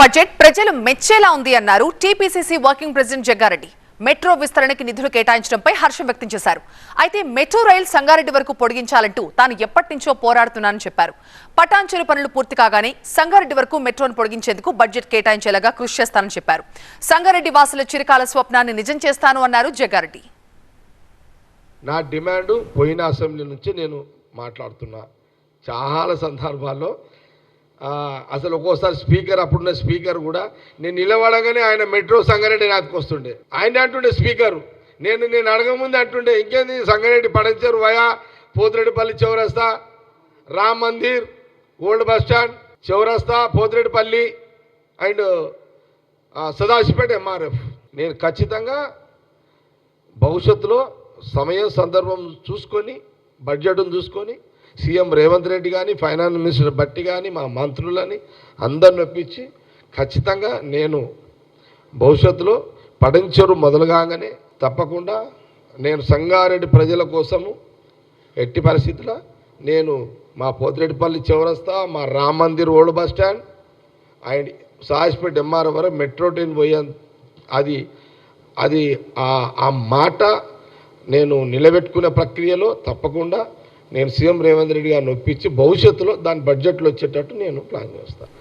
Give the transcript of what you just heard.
Budget ప్రజలు మెచ్చేలా ఉంది అన్నారు TPCC working president Jaggareddy. Metro విస్తరణకి నిధులు కేటాయించడంపై హర్షం వ్యక్తం చేశారు. అయితే మెట్రో రైల్ సంగారెడ్డి వరకు పొడిగించాలంటూ తాను ఎప్పటి నుంచో పోరాడుతున్నానని చెప్పారు. పటాంచెరు పనులు పూర్తి కాగానే సంగారెడ్డి వరకు మెట్రోను పొడిగించేందుకు బడ్జెట్ కేటాయించేలాగా కృషి చేస్తానని చెప్పారు. సంగారెడ్డి వాసుల చిరకాల స్వప్నాన్ని నిజం చేస్తాను అన్నారు జగ్గారెడ్డి. నా డిమాండ్ పోయిన అసెంబ్లీ నుంచి నేను మాట్లాడుతున్నా. చాలా సందర్భాల్లో అసలు ఒక్కోసారి స్పీకర్ అప్పుడున్న స్పీకర్ కూడా నేను నిలబడగానే ఆయన మెట్రో సంగారెడ్డి నాకు వస్తుండే. ఆయన అంటుండే స్పీకరు. నేను నేను అడగముందే అంటుండే ఇంకేంది సంగారెడ్డి పడంచేరు వయా? పోతిరెడ్డిపల్లి చౌరస్తా Ram Mandir old bus stand చౌరస్తా పోతిరెడ్డిపల్లి అండ్ సదాశివపేట ఎంఆర్ఎఫ్. నేను ఖచ్చితంగా భవిష్యత్తులో సమయం సందర్భం చూసుకొని బడ్జెట్ను చూసుకొని సీఎం రేవంత్ రెడ్డి కానీ ఫైనాన్స్ మినిస్టర్ బట్టి కానీ మా మంత్రులని అందరిని ఒప్పించి ఖచ్చితంగా నేను భవిష్యత్తులో పడించరు మొదలు కాగానే తప్పకుండా నేను సంగారెడ్డి ప్రజల కోసము ఎట్టి పరిస్థితుల్లో నేను మా పోతిరెడ్డిపల్లి చివరస్తా మా Ram Mandir old bus stand and Sahaspet M R వరకు మెట్రో ట్రైన్ పోయే అది అది ఆ మాట నేను నిలబెట్టుకునే ప్రక్రియలో తప్పకుండా నేను సీఎం రేవంత్ రెడ్డి గారిని ఒప్పించి భవిష్యత్తులో దాని బడ్జెట్లో వచ్చేటట్టు నేను ప్లాన్ చేస్తాను.